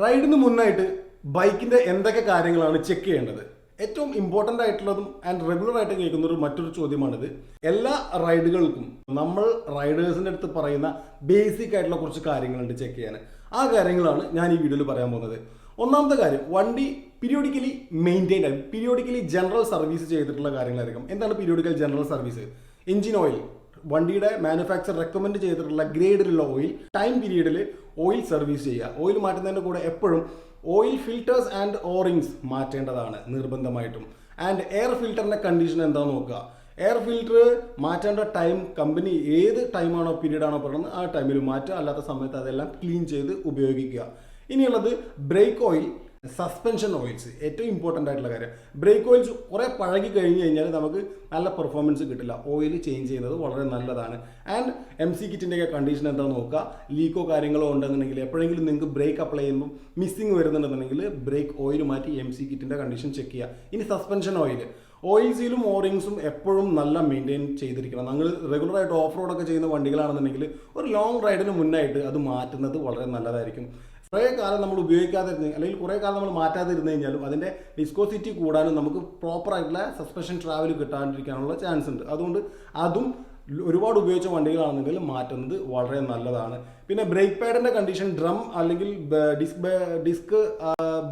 റൈഡിന് മുന്നായിട്ട് ബൈക്കിന്റെ എന്തൊക്കെ കാര്യങ്ങളാണ് ചെക്ക് ചെയ്യേണ്ടത്? ഏറ്റവും ഇമ്പോർട്ടന്റ് ആയിട്ടുള്ളതും ആൻഡ് റെഗുലർ ആയിട്ട് കേൾക്കുന്ന ഒരു മറ്റൊരു ചോദ്യമാണിത്. എല്ലാ റൈഡുകൾക്കും നമ്മൾ റൈഡേഴ്സിന്റെ അടുത്ത് പറയുന്ന ബേസിക് ആയിട്ടുള്ള കുറച്ച് കാര്യങ്ങളുണ്ട് ചെക്ക് ചെയ്യാൻ. ആ കാര്യങ്ങളാണ് ഞാൻ ഈ വീഡിയോയിൽ പറയാൻ പോകുന്നത്. ഒന്നാമത്തെ കാര്യം വണ്ടി പീരിയോഡിക്കലി മെയിന്റെയിൻ ആയി പീരിയോഡിക്കലി ജനറൽ സർവീസ് ചെയ്തിട്ടുള്ള കാര്യങ്ങളായിരിക്കും. എന്താണ് periodical general service engine oil വണ്ടിയുടെ മാനുഫാക്ചർ റെക്കമെൻഡ് ചെയ്തിട്ടുള്ള ഗ്രേഡിലുള്ള ഓയിൽ ടൈം പീരീഡിൽ ഓയിൽ സർവീസ് ചെയ്യുക. ഓയിൽ മാറ്റുന്നതിന്റെ കൂടെ എപ്പോഴും oil filters and O rings മാറ്റേണ്ടതാണ് നിർബന്ധമായിട്ടും. ആൻഡ് എയർ ഫിൽറ്ററിന്റെ കണ്ടീഷൻ എന്താണെന്ന് നോക്കുക. എയർ ഫിൽറ്റർ മാറ്റേണ്ട ടൈം കമ്പനി ഏത് ടൈമാണോ പീരീഡ് ആണോ പറയുന്നത് ആ ടൈമിൽ മാറ്റുക. അല്ലാത്ത സമയത്ത് അതെല്ലാം ക്ലീൻ ചെയ്ത് ഉപയോഗിക്കുക. ഇനിയുള്ളത് ബ്രേക്ക് ഓയിൽ സസ്പെൻഷൻ ഓയിൽസ് ഏറ്റവും ഇമ്പോർട്ടന്റ് ആയിട്ടുള്ള കാര്യം. ബ്രേക്ക് ഓയിൽസ് കുറേ പഴകി കഴിഞ്ഞ് കഴിഞ്ഞാൽ നമുക്ക് നല്ല പെർഫോമൻസ് കിട്ടില്ല. ഓയിൽ ചേഞ്ച് ചെയ്യുന്നത് വളരെ നല്ലതാണ്. ആൻഡ് എം സി കിറ്റിന്റെയൊക്കെ കണ്ടീഷൻ എന്താ നോക്കുക? ലീക്കോ കാര്യങ്ങളോ ഉണ്ടെന്നുണ്ടെങ്കിൽ എപ്പോഴെങ്കിലും നിങ്ങൾക്ക് ബ്രേക്ക് അപ്ലൈ ചെയ്യുമ്പോൾ മിസ്സിങ് വരുന്നുണ്ടെന്നുണ്ടെങ്കിൽ ബ്രേക്ക് ഓയിൽ മാറ്റി എം സി കിറ്റിന്റെ കണ്ടീഷൻ ചെക്ക് ചെയ്യുക. ഇനി സസ്പെൻഷൻ ഓയിൽ ഓയിൽസിലും ഓറിങ്സും എപ്പോഴും നല്ല മെയിന്റെയിൻ ചെയ്തിരിക്കണം. നിങ്ങൾ റെഗുലറായിട്ട് ഓഫ് റോഡൊക്കെ ചെയ്യുന്ന വണ്ടികളാണെന്നുണ്ടെങ്കിൽ ഒരു ലോങ് റൈഡിന് മുന്നായിട്ട് അത് മാറ്റുന്നത് വളരെ നല്ലതായിരിക്കും. കുറേ കാലം നമ്മൾ ഉപയോഗിക്കാതിരുന്ന അല്ലെങ്കിൽ കുറേ കാലം നമ്മൾ മാറ്റാതിരുന്നു കഴിഞ്ഞാലും അതിന്റെ വിസ്കോസിറ്റി കൂടാനും നമുക്ക് പ്രോപ്പറായിട്ടുള്ള സസ്പെൻഷൻ ട്രാവൽ കിട്ടാണ്ടിരിക്കാനുള്ള ചാൻസ് ഉണ്ട്. അതുകൊണ്ട് അതും ഒരുപാട് ഉപയോഗിച്ച വണ്ടികളാണെങ്കിൽ മാറ്റുന്നത് വളരെ നല്ലതാണ്. പിന്നെ ബ്രേക്ക് പാഡിന്റെ കണ്ടീഷൻ ഡ്രം അല്ലെങ്കിൽ ഡിസ്ക് ഡിസ്ക്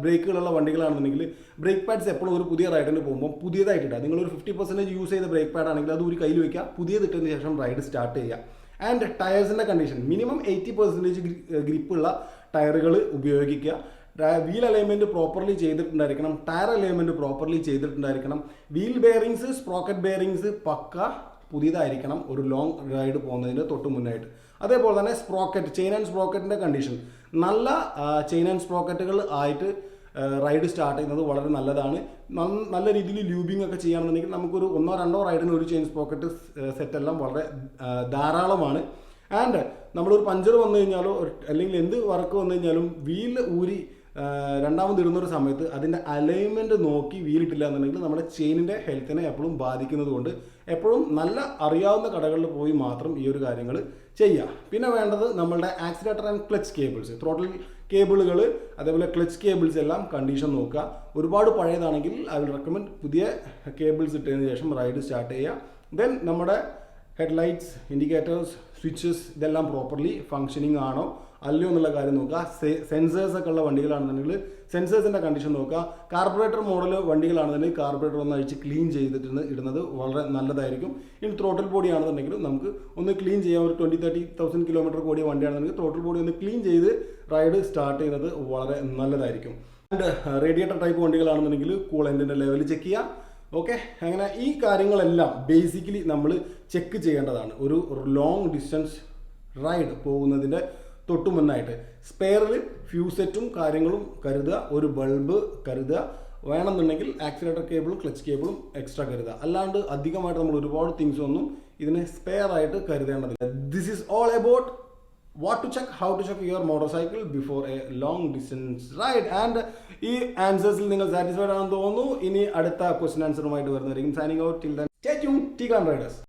ബ്രേക്കുകളുള്ള വണ്ടികളാണെന്നുണ്ടെങ്കിൽ ബ്രേക്ക് പാഡ്സ് എപ്പോഴും ഒരു പുതിയ റൈഡിന് പോകുമ്പോൾ പുതിയതായിട്ട് നിങ്ങളൊരു ഫിഫ്റ്റി പെർസെന്റേജ് യൂസ് ചെയ്ത ബ്രേക്ക് പാഡ് ആണെങ്കിൽ അത് ഒരു കയ്യിൽ വയ്ക്കുക പുതിയത് ഇട്ടതിന് ശേഷം റൈഡ് സ്റ്റാർട്ട് ചെയ്യുക. ആൻഡ് ടയേഴ്സിന്റെ കണ്ടീഷൻ മിനിമം എയ്റ്റി പെർസെന്റേജ് ഗ്രിപ്പുള്ള ടയറുകൾ ഉപയോഗിക്കുക. വീൽ അലൈൻമെന്റ് പ്രോപ്പർലി ചെയ്തിട്ടുണ്ടായിരിക്കണം. ടയർ അലൈൻമെന്റ് പ്രോപ്പർലി ചെയ്തിട്ടുണ്ടായിരിക്കണം. വീൽ ബെയറിങ്സ് സ്പ്രോക്കറ്റ് ബെയറിങ്സ് പക്ക പുതിയതായിരിക്കണം ഒരു ലോങ് റൈഡ് പോകുന്നതിന് തൊട്ട് മുന്നായിട്ട്. അതേപോലെ തന്നെ സ്പ്രോക്കറ്റ് ചെയിൻ ആൻഡ് സ്പ്രോക്കറ്റിന്റെ കണ്ടീഷൻ നല്ല ചെയിൻ ആൻഡ് സ്പ്രോക്കറ്റുകൾ ആയിട്ട് റൈഡ് സ്റ്റാർട്ട് ചെയ്യുന്നത് വളരെ നല്ലതാണ്. നല്ല രീതിയിൽ ലൂബിംഗ് ഒക്കെ ചെയ്യുകയാണെന്നുണ്ടെങ്കിൽ നമുക്കൊരു ഒന്നോ രണ്ടോ റൈഡിന് ഒരു ചെയിൻ സ്പോക്കറ്റ് സെറ്റ് എല്ലാം വളരെ ധാരാളമാണ്. ആൻഡ് നമ്മളൊരു പഞ്ചർ വന്നു കഴിഞ്ഞാലോ അല്ലെങ്കിൽ എന്ത് വർക്ക് വന്നു കഴിഞ്ഞാലും വീൽ ഊരി രണ്ടാമത് ഇടുന്ന ഒരു സമയത്ത് അതിന്റെ അലൈൻമെന്റ് നോക്കി വീലിട്ടില്ല എന്നുണ്ടെങ്കിൽ നമ്മുടെ ചെയിനിന്റെ ഹെൽത്തിനെ എപ്പോഴും ബാധിക്കുന്നത് കൊണ്ട് എപ്പോഴും നല്ല അറിയാവുന്ന കടകളിൽ പോയി മാത്രം ഈ ഒരു കാര്യങ്ങൾ ചെയ്യുക പിന്നെ വേണ്ടത് നമ്മളുടെ accelerator and clutch cables throttle കേബിളുകൾ അതേപോലെ ക്ലച്ച് കേബിൾസ് എല്ലാം കണ്ടീഷൻ നോക്കുക. ഒരുപാട് പഴയതാണെങ്കിൽ ഐ വിൽ റെക്കമെൻഡ് പുതിയ കേബിൾസ് ഇട്ടതിന് ശേഷം റൈഡ് സ്റ്റാർട്ട് ചെയ്യുക. ദെൻ നമ്മുടെ ഹെഡ്ലൈറ്റ്സ് ഇൻഡിക്കേറ്റേഴ്സ് സ്വിച്ചസ് ഇതെല്ലാം പ്രോപ്പർലി ഫങ്ഷനിങ് ആണോ അല്ലയോ എന്നുള്ള കാര്യം നോക്കുക. സെൻസേഴ്സ് ഒക്കെ ഉള്ള വണ്ടികളാണെന്നുണ്ടെങ്കിൽ സെൻസേഴ്സിന്റെ കണ്ടീഷൻ നോക്കുക. കാർബറേറ്റർ മോഡൽ വണ്ടികളാണെന്നുണ്ടെങ്കിൽ കാർബറേറ്റർ ഒന്ന് അഴിച്ച് ക്ലീൻ ചെയ്തിട്ട് ഇടുന്നത് വളരെ നല്ലതായിരിക്കും. ഇനി ത്രോട്ടിൽ ബോഡി ആണെന്നുണ്ടെങ്കിലും നമുക്ക് ഒന്ന് ക്ലീൻ ചെയ്യാം. ഒരു ട്വന്റി തേർട്ടി തൗസൻഡ് കിലോമീറ്റർ കൂടിയ വണ്ടിയാണെന്നുണ്ടെങ്കിൽ ത്രോട്ടിൽ ബോഡി ഒന്ന് ക്ലീൻ ചെയ്ത് റൈഡ് സ്റ്റാർട്ട് ചെയ്യുന്നത് വളരെ നല്ലതായിരിക്കും. ആൻഡ് റേഡിയേറ്റർ ടൈപ്പ് വണ്ടികളാണെന്നുണ്ടെങ്കിൽ കൂളന്റിന്റെ ലെവൽ ചെക്ക് ചെയ്യുക ഓക്കെ അങ്ങനെ ഈ കാര്യങ്ങളെല്ലാം ബേസിക്കലി നമ്മൾ ചെക്ക് ചെയ്യേണ്ടതാണ്. ഒരു ലോങ് ഡിസ്റ്റൻസ് റൈഡ് പോകുന്നതിന്റെ തൊട്ടു മുന്നായിട്ട്. സ്പെയറിൽ ഫ്യൂസെറ്റും കാര്യങ്ങളും കരുതുക. ഒരു ബൾബ് കരുതുക. വേണമെന്നുണ്ടെങ്കിൽ ആക്സിലേറ്റർ കേബിളും ക്ലച്ച് കേബിളും എക്സ്ട്രാ കരുതുക. അല്ലാണ്ട് അധികമായിട്ട് നമ്മൾ ഒരുപാട് തിങ്സ് ഒന്നും ഇതിനെ സ്പെയർ ആയിട്ട് കരുതേണ്ടതില്ല. This is all about what to check how to check your motorcycle before a long distance ride and ഈ ആൻസേഴ്സിൽ നിങ്ങൾ സാറ്റിസ്ഫൈഡ് ആണെന്ന് തോന്നുന്നു. ഇനി അടുത്ത ക്വസ്റ്റൻ ആൻസറുമായിട്ട് വരുന്നതായിരിക്കും signing out till then take U T riders